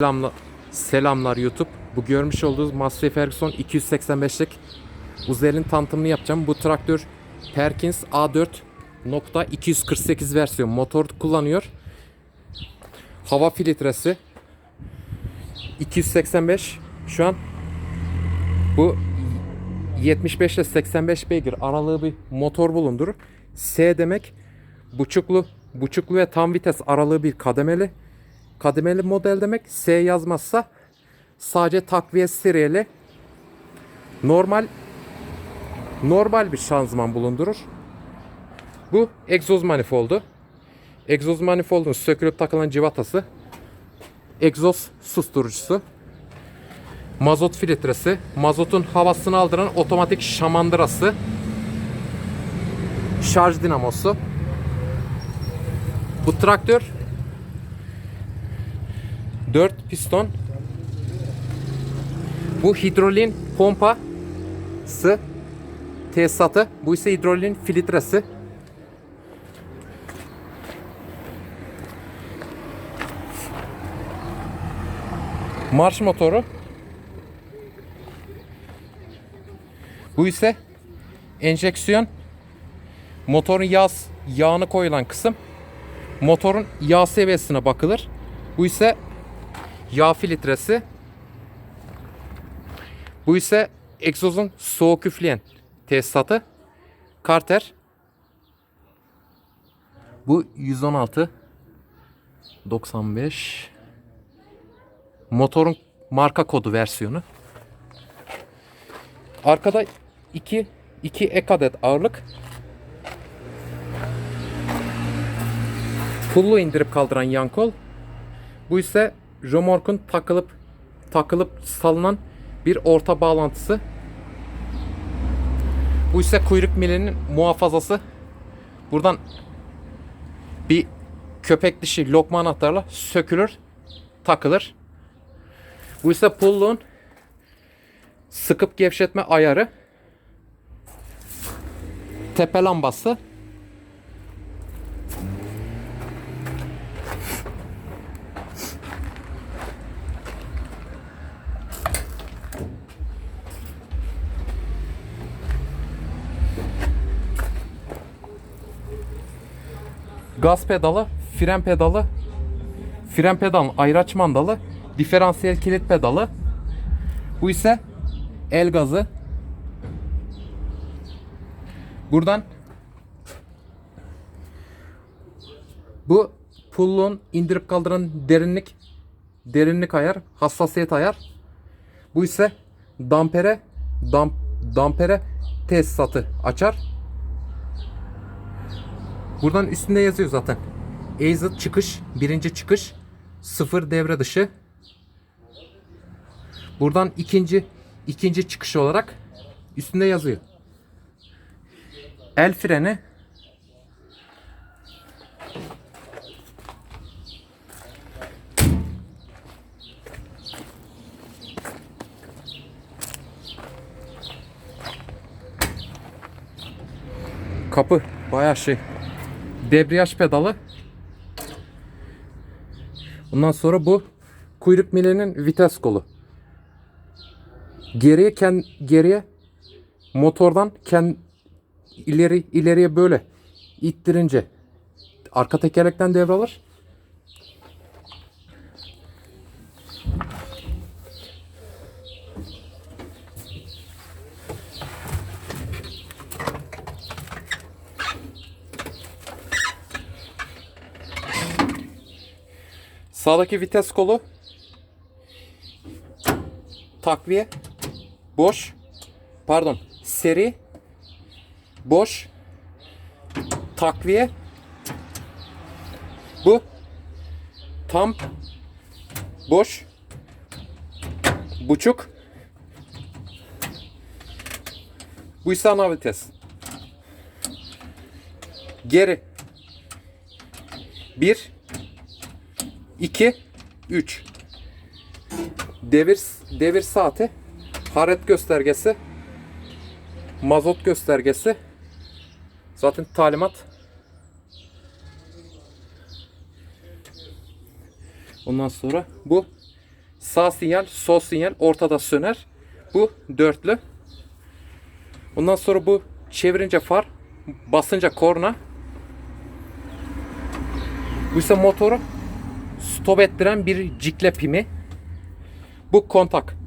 Selamlar, selamlar YouTube. Bu görmüş olduğunuz Massey Ferguson 285'lik Uzer'in tanıtımını yapacağım. Bu traktör Perkins A4.248 versiyon motor kullanıyor. Hava filtresi 285 şu an bu 75 ile 85 beygir aralığı bir motor bulundurur. S demek buçuklu buçuklu ve tam vites aralığı bir kademeli kademeli model demek. S yazmazsa sadece takviye seriyeli normal normal bir şanzıman bulundurur. Bu egzoz manifoldu. Egzoz manifoldun sökülüp takılan civatası. Egzoz susturucusu. Mazot filtresi. Mazotun havasını aldıran otomatik şamandırası. Şarj dinamosu. Bu traktör 4 piston. Bu hidrolin pompası tesisatı. Bu ise hidrolin filtresi. Marş motoru. Bu ise enjeksiyon motorun yağ, yağını koyulan kısım. Motorun yağ seviyesine bakılır. Bu ise yağ filtresi. Bu ise egzozun soğuk üfleyen tesisatı. Karter. Bu 116 95 motorun marka kodu versiyonu. Arkada 2 2 ek adet ağırlık. Pullu indirip kaldıran yan kol. Bu ise römorkun takılıp takılıp salınan bir orta bağlantısı. Bu ise kuyruk milinin muhafazası. Buradan bir köpek dişi lokma anahtarla sökülür, takılır. Bu ise pulluğun sıkıp gevşetme ayarı. Tepe lambası. Gaz pedalı, fren pedalı, fren pedalın ayraç mandalı, diferansiyel kilit pedalı. Bu ise el gazı. Buradan bu pullun indirip kaldıran derinlik derinlik ayar, hassasiyet ayar. Bu ise dampere damp, dampere tesisatı açar. Buradan üstünde yazıyor zaten. Exit çıkış, birinci çıkış, sıfır devre dışı. Buradan ikinci ikinci çıkış olarak üstünde yazıyor. El freni Kapı bayağı şey. Debriyaj pedalı. Ondan sonra bu kuyruk milinin vites kolu. Geriye ken geriye motordan ken ileri ileriye böyle ittirince arka tekerlekten devralır. Sağdaki vites kolu. Takviye. Boş. Pardon. Seri. Boş. Takviye. Bu. Tam. Boş. Buçuk. Bu ise ana vites. Geri. 1 2 3 devir devir saati hararet göstergesi mazot göstergesi zaten talimat ondan sonra bu Sağ sinyal, sol sinyal ortada söner. Bu dörtlü. Ondan sonra bu çevirince far, basınca korna. Bu ise motoru stop ettiren bir cikle pimi. Bu kontak.